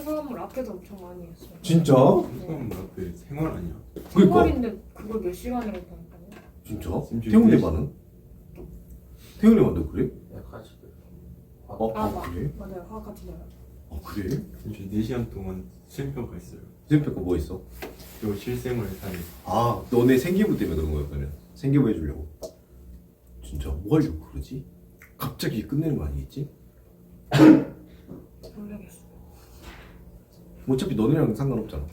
탄수화물 아껴서 엄청 많이 했어요. 진짜? 수험 뭐그 생활 아니야? 그니까 생활인데 그걸 몇 시간을 했다니까요. 진짜? 심지어 태훈이 네 시- 반은? 태훈이 반도 그래? 네, 같이 그래요. 어, 아, 아, 맞- 그래? 맞아요. 화학 같이 나요. 아 그래? 심지어 4시간 동안 실평가 있어요 쌤표가 뭐 있어? 그리고 실생활 사례 아 너네 생기부 때문에 그런 그러면 생기부 해주려고 진짜 뭐 하려고 그러지? 갑자기 끝내는 거 아니겠지? 모르겠어요. 어차피 너네랑 상관없잖아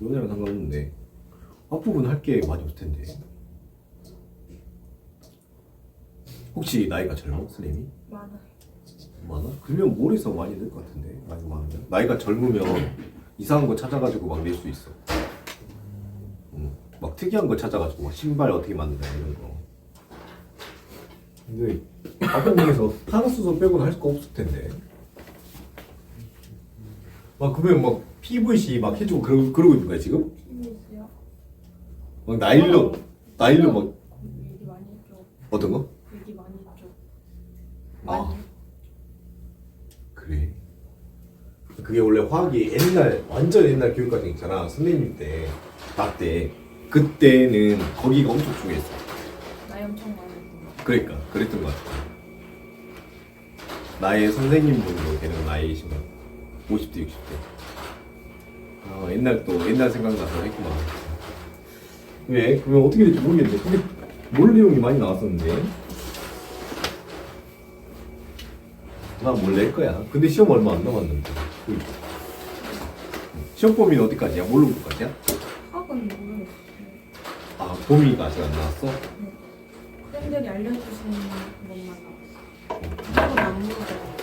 너네랑 상관없는데 앞부분 할 게 많이 없을 텐데 혹시 나이가 젊어? 스님이? 많아요. 많아? 그러면 몰에서 많이 낼것 같은데 나이가 많으면 나이가 젊으면 이상한 거 찾아가지고 막 낼 수 있어 응. 막 특이한 거 찾아가지고 막 신발 어떻게 만드냐 이런 거 근데 아버님에서 탄화수소 빼고는 할거 없을 텐데 막 그러면 막 PVC 막 해주고 그러, 그러고 있는 거야 지금? 힘이세요? 막 나일론 나일론 막 얘기 많이 했죠. 어떤 거? 얘기 많이 했죠. 아. 많이. 그래. 그게 원래 화학이 옛날 완전 옛날 교육 과정 있잖아 선생님 때, 나 때. 그때는 거기가 엄청 중요했어. 나이 엄청 많았던 거. 그러니까 그랬던 것 같아. 나의 선생님 정도 되는 나이이시면 50대 60대. 아 옛날 또 옛날 생각나서 했구만. 왜? 그러면 어떻게 될지 모르겠는데 그게 뭘 내용이 많이 나왔었는데. 나뭘낼 거야. 근데 시험 얼마 안 남았는데. 그 시험 범위는 어디까지야? 뭘로 볼까지야? 학은 모르겠어요. 아 범위가 아직 안 나왔어? 쌤들이 알려주신 것만 나왔어. 학은 안 물어봐요.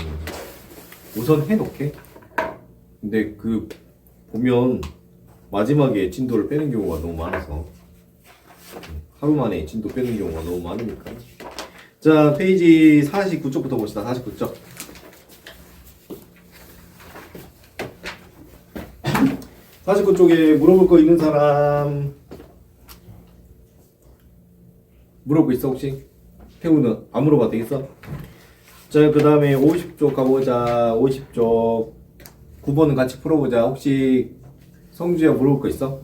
음, 우선 해놓게. 근데 그 보면 마지막에 진도를 빼는 경우가 너무 많아서 음, 하루 만에 진도 빼는 경우가 너무 많으니까. 자 페이지 49쪽부터 봅시다. 49쪽. 49쪽에 물어볼 거 있는 사람 물어보고 있어 혹시? 태우는 안 물어봐도 되겠어? 자, 그 다음에 50쪽 가보자. 50쪽. 9번은 같이 풀어보자. 혹시 성주야 물어볼 거 있어?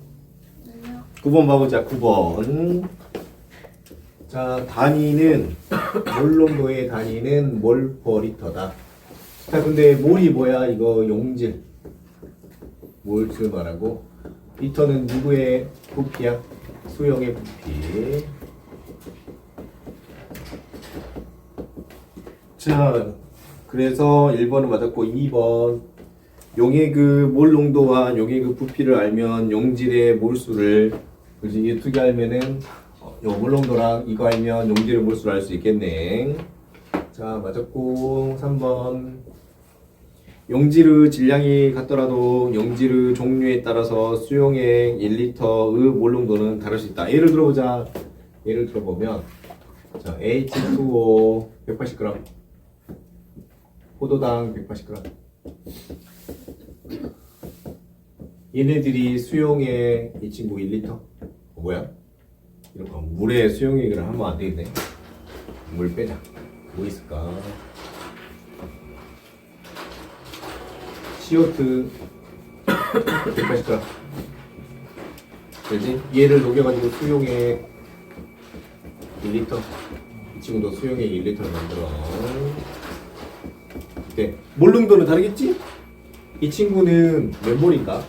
아니요. 9번 봐보자. 9번. 자, 단위는, 몰론도의 단위는 몰 퍼 리터다. 자, 근데 몰이 뭐야? 이거 용질. 몰을 말하고. 리터는 누구의 부피야? 수용의 부피. 자, 그래서 1번은 맞았고 2번 용의 그 몰 농도와 용의 그 부피를 알면 용질의 몰수를 그지 이두 개 알면은 어, 요몰 농도랑 이거 알면 용질의 몰수를 알 수 있겠네. 자, 맞았고 3번 용질의 질량이 같더라도 용질의 종류에 따라서 수용액 1리터의 몰 농도는 다를 수 있다. 예를 들어보자. 예를 들어보면 자, H2O 180g 포도당 180g. 얘네들이 수용액 이 친구 1리터. 어, 뭐야? 이런 거 물에 수용액을 하면 안 되겠네. 물 빼자. 뭐 있을까? CO2 180g. 그지? 얘를 녹여가지고 수용액 1리터. 이 친구도 수용액 1리터를 만들어. 네. 몰릉도는 다르겠지? 이 친구는 몇 몰인가?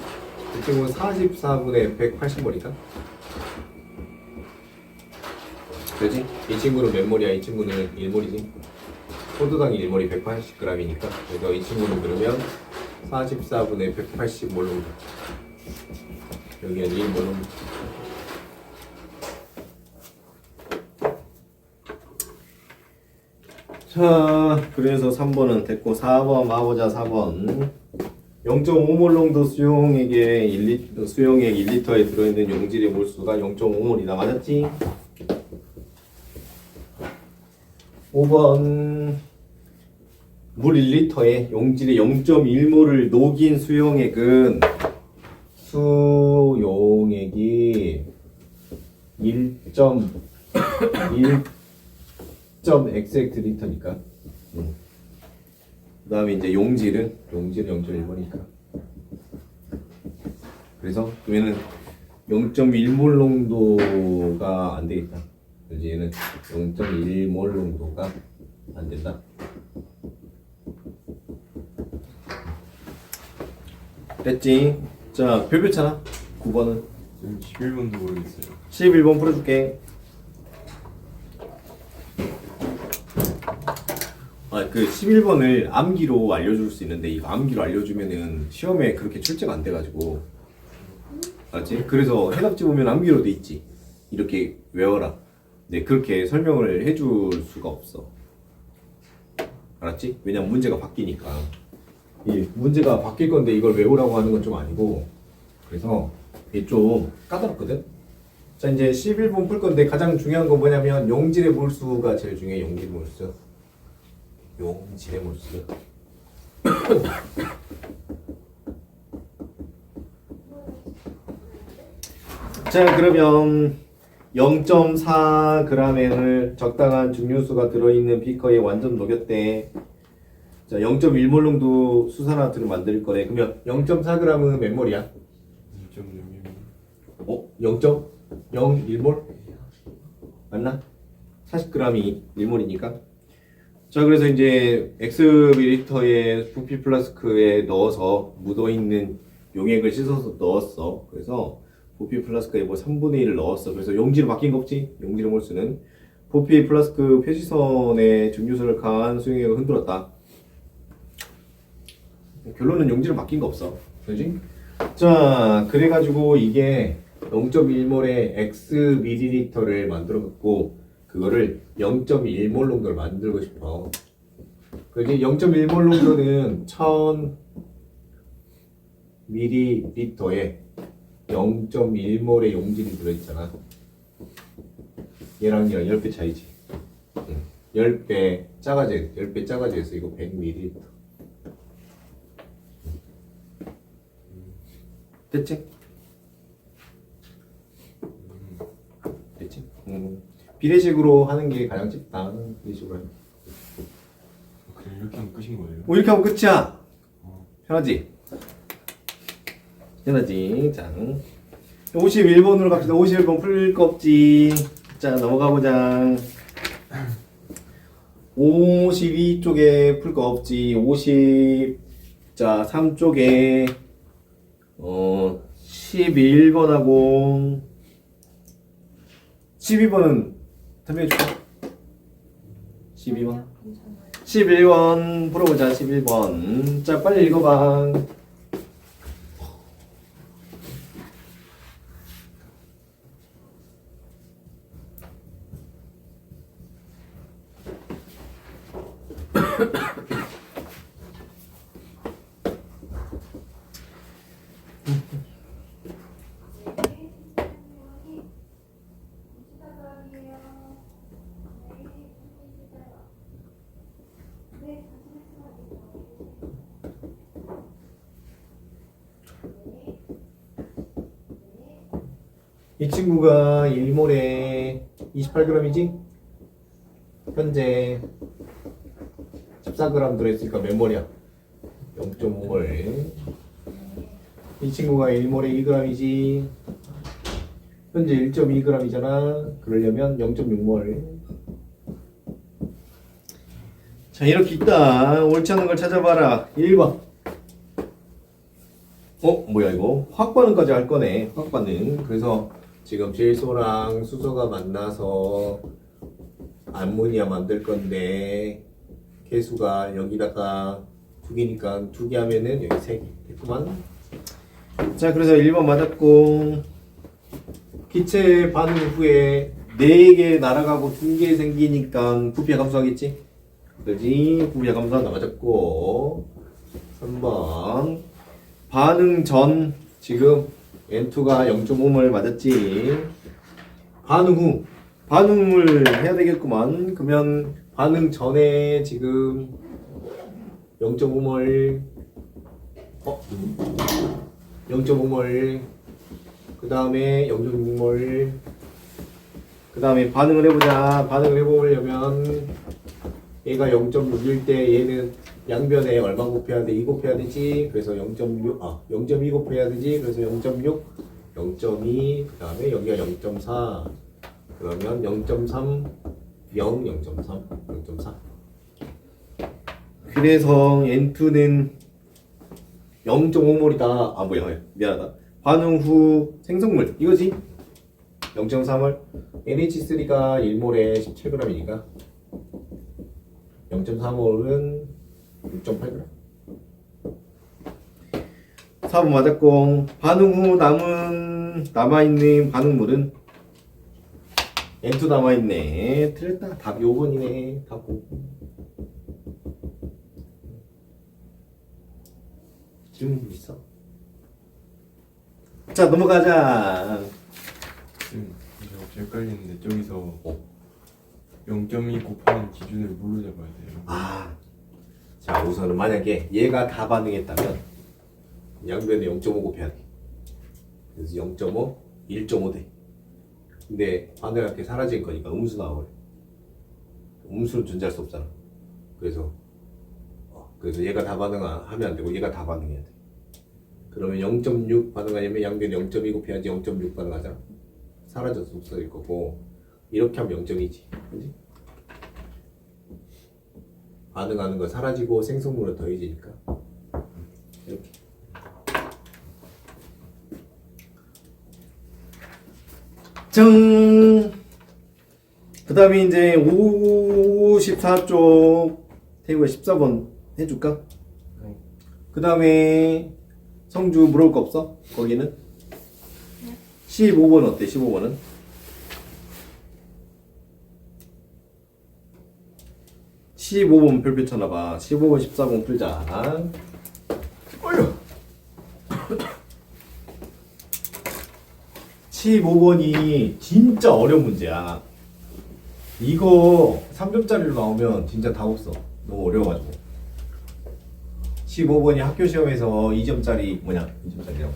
이 친구는 44분의 180몰인가? 그지? 이 친구는 몇 몰이야? 이 친구는 1몰이지? 포도당 1몰이 180g이니까 그래서 이 친구는 그러면 44분의 180몰로 여기는 1몰로 자, 그래서 3번은 됐고 4번 가보자 4번 0.5몰 농도 수용액에 1리, 수용액 1리터에 들어있는 용질의 몰수가 0.5몰이다 맞았지? 5번 물 1리터에 용질의 0.1몰을 녹인 수용액은 수용액이 1.1 0.xx 리터니까 다음에 이제 용질은 용질은 0.1몰이니까. 그래서 얘는 0.1몰 농도가 안 되겠다. 그래서 얘는 0.1몰 농도가 안 된다. 됐지? 자, 별표잖아. 9번은. 지금 11번도 모르겠어요 11번 풀어줄게. 아, 그 11번을 암기로 알려줄 수 있는데 이거 암기로 알려주면은 시험에 그렇게 출제가 안 돼가지고 알았지? 그래서 해답지 보면 암기로 돼 있지. 이렇게 외워라. 네, 그렇게 설명을 해줄 수가 없어. 알았지? 왜냐면 문제가 바뀌니까. 이 문제가 바뀔 건데 이걸 외우라고 하는 건 좀 아니고 그래서 이게 좀 까다롭거든? 자 이제 11분 풀 건데 가장 중요한 건 뭐냐면 용질의 몰수가 제일 중요해 용질의 몰수 용질의 몰수 자 그러면 0.4g을 적당한 중류수가 들어있는 비커에 완전 녹였대 자 0.1몰 농도 수산화투를 만들 거래 그러면 0.4g은 몇 몰이야? 2.6mm 어? 0.01몰? 맞나? 40g이 1몰이니까. 자, 그래서 이제 X밀리터의 부피 플라스크에 넣어서 묻어있는 용액을 씻어서 넣었어. 그래서 부피 플라스크에 뭐 3분의 1을 넣었어. 그래서 용지로 바뀐 거 없지? 용지로 몰 수는. 부피 플라스크 표시선에 증류수를 강한 수용액을 흔들었다. 결론은 용지로 바뀐 거 없어. 그지? 자, 그래가지고 이게 0.1몰의 x 밀리리터를 만들어 갖고 그거를 0.1몰 농도를 만들고 싶어. 그지? 0.1몰 농도는 1000 밀리리터에 0.1몰의 용질이 들어있잖아. 얘랑 얘랑 10배 차이지. 응. 10배 작아져, 10배 작아져서 이거 100ml. 됐지? 됐지? 음. 비례식으로 하는 게 가장 쉽다. 비례식으로 하면. 그냥 이렇게 하면 끝인 거예요? 뭐 이렇게 하면 끝이야. 편하지? 편하지? 자. 51번으로 갑시다. 51번 풀거 없지. 자, 넘어가 보자. 52쪽에 풀 거 없지. 50. 자, 3쪽에 어, 11번하고 12번은 설명해 줄까? 12번. 괜찮아요. 11번 풀어보자 11번 자 빨리 읽어봐 이 친구가 1몰에 28g이지? 현재 14g 들어있으니까 몇 몰이야? 0.5몰. 이 친구가 1몰에 2g이지? 현재 1.2g이잖아. 그러려면 0.6몰. 자 이렇게 있다. 옳지 않은 걸 찾아봐라. 1번. 어 뭐야 이거? 화학 반응까지 할 거네. 화학 반응 그래서 지금 질소랑 수소가 만나서 암모니아 만들 건데 개수가 여기다가 두 개니까 두 개 하면은 여기 세 개. 됐구만. 자 그래서 1번 맞았고 기체 반응 후에 네개 날아가고 두개 생기니까 부피가 감소하겠지? 그지. 부피가 감소한다 맞았고 3번 반응 전 지금 N2가 0.5몰 맞았지. 반응 후 반응을 해야 되겠구만. 그러면 반응 전에 지금 0.5몰 어? 0.5몰 그 다음에 0.6몰 그 다음에 반응을 해보자. 반응을 해보려면 얘가 0.6일 때 얘는 양변에 얼마 곱해야 돼? 2 곱해야 되지. 그래서 0.6, 아, 0.2 곱해야 되지. 그래서 0.6, 0.2, 그 다음에 여기가 0.4. 그러면 0.3, 0, 0.3, 0.4. 그래서 N2는 0.5몰이다. 아, 뭐야, 미안하다. 반응 후 생성물, 이거지? 0.3을 NH3가 1몰에 17g이니까 0.3몰은 6.8g 4번 맞았고 반응 후 남은 남아있는 반응물은 N2 남아있네 틀렸다 답이 5번이네 답 5번 질문 있어? 자 넘어가자 쌤 이제 갑자기 헷갈리는데 저기서 어. 0.2 곱하는 기준을 뭘로 잡아야 돼요? 아, 자 우선은 만약에 얘가 다 반응했다면 양변에 0.5 곱해야 돼. 그래서 0.5, 1.5 돼. 근데 반응이 이렇게 사라질 거니까 음수 나와버려. 음수는 존재할 수 없잖아. 그래서 어, 그래서 얘가 다 반응하면 안 되고 얘가 다 반응해야 돼. 그러면 0.6 반응하려면 양변에 0.2 곱해야지 0.6 반응하잖아. 사라져서 없어질 거고 이렇게 하면 0.2지. 그지? 반응하는 거 사라지고 생성물은 더해지니까 이렇게 짠! 그 다음에 이제 54쪽 태우가 14번 해줄까? 네. 그 다음에 성주 물어볼 거 없어? 거기는? 15번 어때? 15번은? 15번 별표 쳐놔봐. 15번, 14번 풀자. 어휴. 15번이 진짜 어려운 문제야. 이거 3점짜리로 나오면 진짜 답 없어. 너무 어려워가지고. 15번이 학교 시험에서 2점짜리 뭐냐? 2점짜리라고.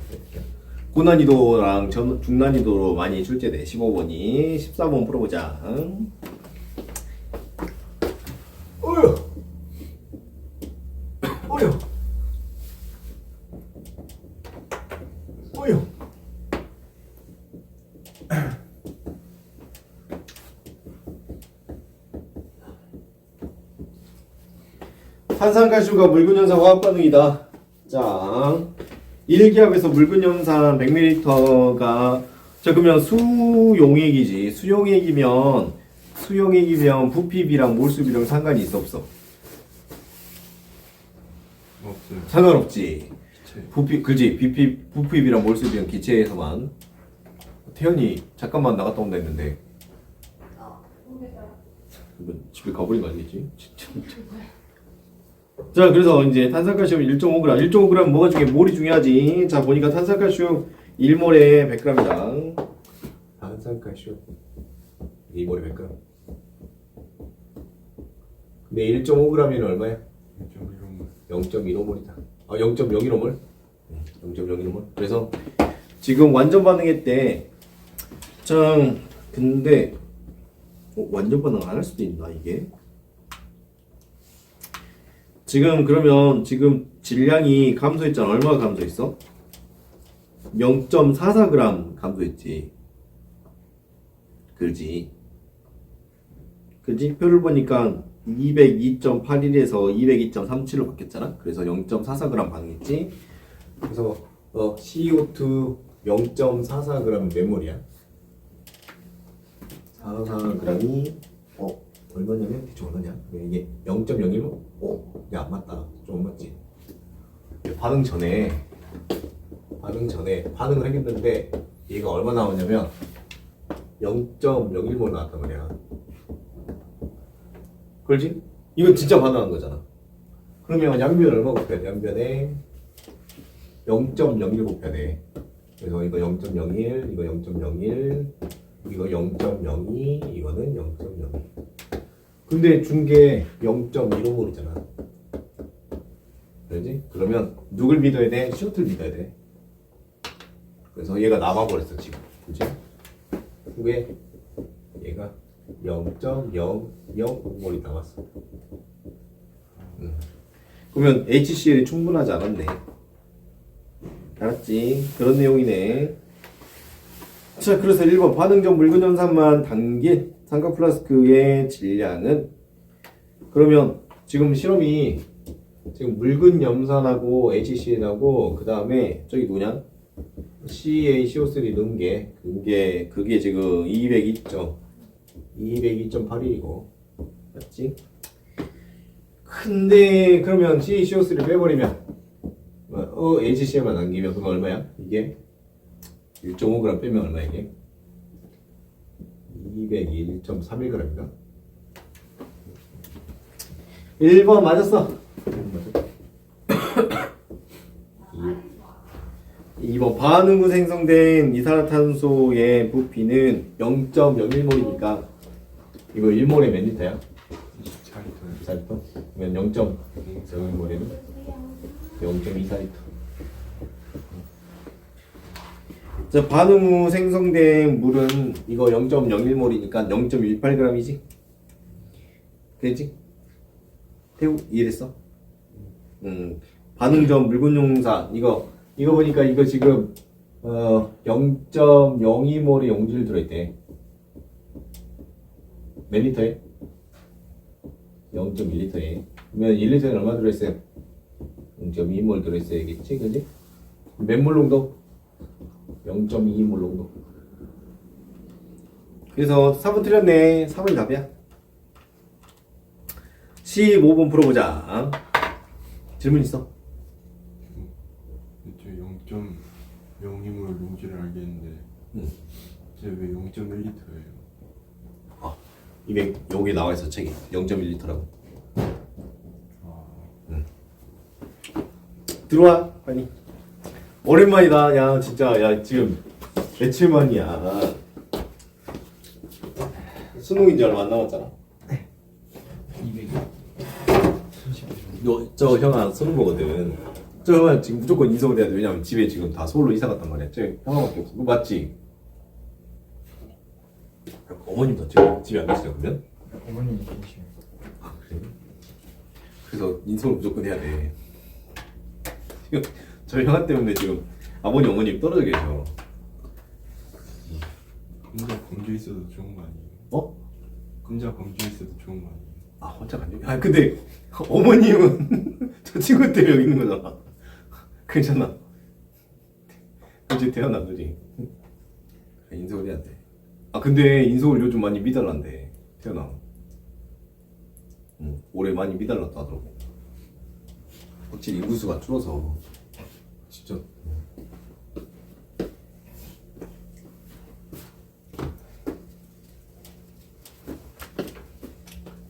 고난이도랑 전, 중난이도로 많이 출제돼. 15번이 14번 풀어보자. 응? 어휴. 어휴. 어휴. 탄산가스가 묽은연산 화학 반응이다. 자, 1기압에서 묽은연산 100ml가 자 그러면 수용액이지. 수용액이면 수용액이면 부피비랑 몰수비랑 상관이 있어 없어? 없어요. 상관없지. 기체. 부피 그지 부피 부피비랑 몰수비랑 기체에서만. 태연이 잠깐만 나갔다 온다 했는데 집에 가버린 거 아니겠지? 자 그래서 이제 탄산칼슘 1.5g 1.5g 뭐가 중에 몰이 중요하지 자 보니까 탄산칼슘 1몰에 100g이다 탄산칼슘 2몰에 100g 근데 1.5g이면 얼마야? 0.1호 0.15몰이다. 아 0.01호몰? 0.01호몰. 그래서 지금 완전 반응했대 참 근데 어, 완전 반응 안 할 수도 있나 이게? 지금 그러면 지금 질량이 감소했잖아. 얼마가 감소했어? 0.44g 감소했지. 그지? 그지? 표를 보니까 202.81에서 202.37로 바뀌었잖아. 그래서 0.44g 반응했지. 그래서 어, CO2 0.44g 메모리야. 44g이 어 얼마냐면 대충 얼마냐? 이게 0.01로? 어? 야 맞다. 좀 맞지? 반응 전에 반응 전에 반응을 했는데 얘가 얼마 나오냐면 0.01몰 나왔단 말이야 그렇지? 이건 진짜 반응한 거잖아 그러면 양변 얼마 곱해야 돼? 양변에 0.01 곱해야 돼 그래서 이거 0.01 이거 0.01 이거 0.02 이거는 0.02 근데 중계 0.15몰이잖아 그지? 그러면 누굴 믿어야 돼? 셔틀 믿어야 돼 그래서 얘가 남아버렸어 지금 그지? 왜? 얘가 0.005몰이 나왔어. 음. 그러면 HCl이 충분하지 않았네. 알았지? 그런 내용이네. 자, 그래서 1번 반응 전 묽은 연산만 담긴 삼각 플라스크의 질량은 그러면 지금 실험이 지금 묽은 염산하고 HCl하고 그 다음에 저기 누구냐? CaCO3 넣은 게 그게 그게 지금 202점 202.81이고 맞지? 근데 그러면 CaCO3를 빼버리면 어 HCl만 남기면 그럼 얼마야? 이게 1.5g 빼면 얼마 이게? 201.31g인가? 1번 맞았어. 2번 반응 후 생성된 이산화탄소의 부피는 0.01몰이니까 이거 1몰에 몇 리터야? 24리터는 4리터? 그러면 0.01몰에는 0.24리터. 자, 반응 후 생성된 물은 이거 0.01몰이니까 0.18g이지? 그지? 태우 이해됐어? 음, 반응 전 묽은 용산 이거 이거 보니까 이거 지금 어 0.02몰의 용질 들어있대. 몇 리터에? 0.1리터에. 그러면 1리터에 얼마 들어있어요? 0.2몰 들어있어야겠지, 그지? 몇 몰 농도? 0.2몰 농도. 그래서 4번 틀렸네. 4번이 답이야. 15번 풀어보자. 질문 있어? 저 0.02물 용질을 알겠는데 응. 쟤왜 0.1리터예요? 200 여기 나와 있어 책에 0.1리터라고. 아 들어와 빨리. 오랜만이다. 야 진짜 야 지금 며칠 만이야. 수능 이제 얼마 안 남았잖아. 200이 너저 형아 수능 보거든. 저 형아 지금 무조건 해야 돼. 왜냐면 집에 지금 다 서울로 이사 갔단 말이야. 저. 그거 맞지? 어머님도 지금 집에 안 계시죠 그러면? 어머님이 계시요 아 그래? 그래서 인서울 무조건 해야 돼. 지금 저 형아 때문에 지금 아버님 어머님 떨어져 계셔. 혼자 광주에 있어도 좋은 거 아니에요? 어? 혼자 광주에 있어도 좋은 거 아니에요? 아 혼자 간아 근데 어머님은 저 친구 때문에 여기 있는 거잖아. 괜찮아. 이제 태어나더니 인서울 해야 돼. 아 근데 인서울 요즘 많이 미달란데 태어나. 응, 올해 많이 미달랐다 하더라고. 확실히 인구수가 줄어서 진짜.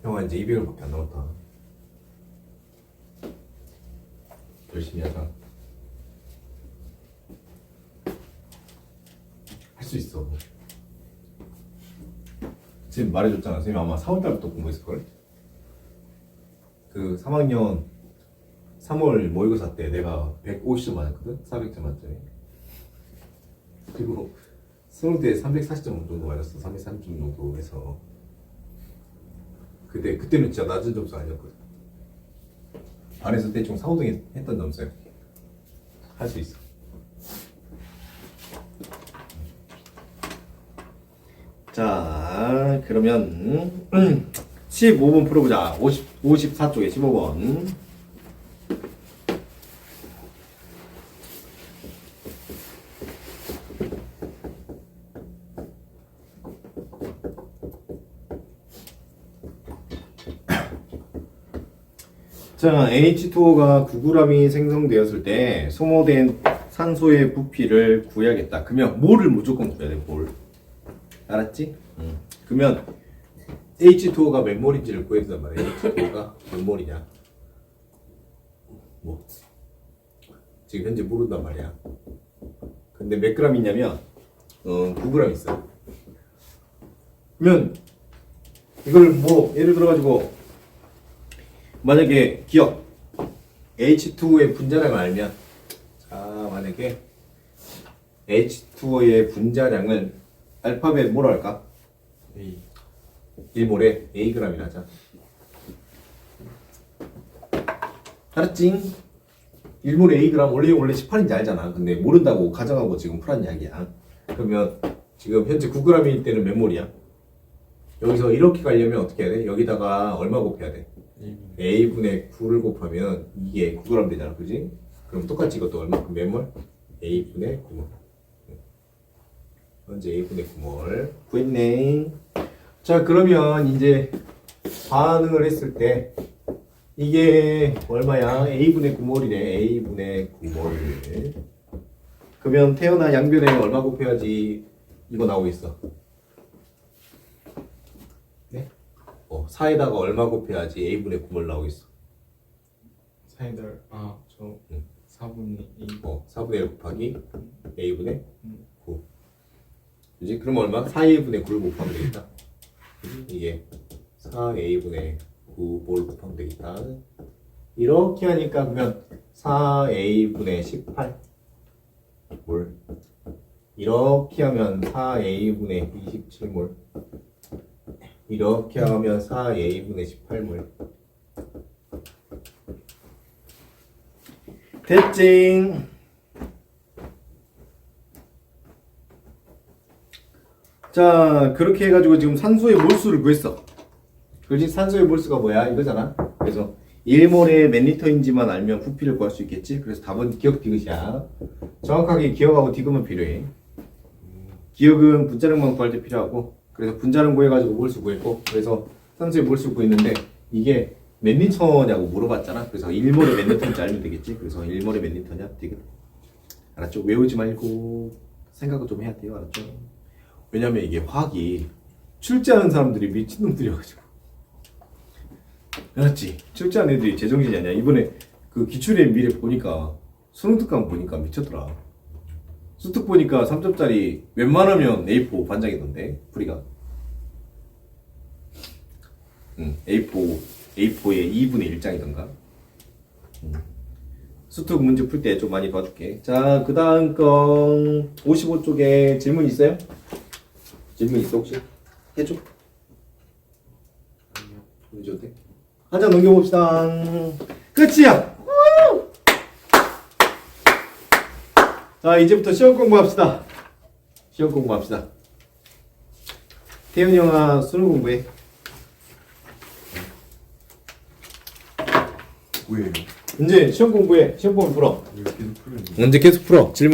형아 이제 200일밖에 안 남았다. 열심히 하자. 할 수 있어. 지금 말해줬잖아. 선생님 아마 4월달부터 공부했을걸? 그 3학년 3월 모의고사 때 내가 150점 맞았거든? 400점 만점에. 그리고 수능 때 340점 정도 맞았어. 330점 정도 해서. 근데 그때는 진짜 낮은 점수 아니었거든. 반에서 대충 4, 5등 했던 점수야. 할 수 있어. 자, 그러면 15번 풀어보자. 50, 54쪽에 15번. 자, H2O가 9g이 생성되었을 때 소모된 산소의 부피를 구해야겠다. 그러면 뭐를 무조건 구해야 돼, 뭘. 알았지? 응. 그러면 H2O가 몇 몰인지를 구해야 된단 말이야. H2O가 몇 몰이냐? 뭐 지금 현재 모른단 말이야. 근데 몇 그램 있냐면 어, 9g 있어. 그러면 이걸 뭐 예를 들어 가지고 만약에 기억 H2O의 분자량을 알면 자 만약에 H2O의 분자량을 알파벳 뭐로 할까? A 1몰에 Ag이라 하자. 알았지? 1몰에 Ag 원래 원래 18인지 알잖아. 근데 모른다고 가정하고 지금 풀한 이야기야. 그러면 지금 현재 9g일 때는 몇 몰이야? 여기서 이렇게 가려면 어떻게 해야 돼? 여기다가 얼마 곱해야 돼? A분의 9를 곱하면 이게 9g 되잖아. 그지? 그럼 똑같이 이것도 얼마큼 몇 몰? A분의 9몰. 현재 A분의 9몰 구했네. 자 그러면 이제 반응을 했을 때 이게 얼마야? A분의 9몰이래. A분의 9몰. 그러면 태어나 양변에 얼마 곱해야지 이거 나오겠어? 네? 어, 4에다가 얼마 곱해야지 A분의 9몰 나오겠어? 사이달 아저 응. 4분의 2 어, 4분의 1 곱하기 A분의 9. 그지? 그럼 얼마? 4A분의 9를 곱하면 되겠다. 이게 4A분의 9뭘 곱하면 되겠다. 이렇게 하니까 그러면 4A분의 18. 몰. 이렇게 하면 4A분의 27몰. 이렇게 하면 4A분의 18몰. 됐지? 자, 그렇게 해가지고 지금 산소의 몰수를 구했어. 그렇지? 산소의 몰수가 뭐야? 이거잖아. 그래서 1몰에 몇 리터인지만 알면 부피를 구할 수 있겠지? 그래서 답은 기억 디귿이야. 정확하게 기억하고 디귿만 필요해. 기억은 분자량만 구할 때 필요하고, 그래서 분자량 구해가지고 몰수 구했고, 그래서 산소의 몰수 구했는데, 이게 몇 리터냐고 물어봤잖아. 그래서 1몰에 몇 리터인지 알면 되겠지? 그래서 1몰에 몇 리터냐? 디귿. 알았죠? 외우지 말고 생각을 좀 해야 돼요. 알았죠? 왜냐면 이게 화학이 출제하는 사람들이 미친놈들이어가지고. 알았지? 출제하는 애들이 제정신이 아니야. 이번에 그 기출의 미래 보니까 수능 특강 보니까 미쳤더라. 수특 보니까 3점짜리 웬만하면 A4 반장이던데 프리가. 응 A4 A4의 2분의 1장이던가? 수특 문제 풀 때 좀 많이 봐줄게. 자 그 다음 건 55쪽에 질문 있어요? 질문 있어 혹시? 해줘. 해줘도 돼? 한장 넘겨봅시다. 끝이야. 우! 자 이제부터 시험 공부합시다. 시험 공부합시다. 태현이 형아 수능 공부해. 뭐예요? 이제 시험 공부해. 시험 공부 풀어. 이거 계속 풀어야 돼 언제 계속 풀어. 질문.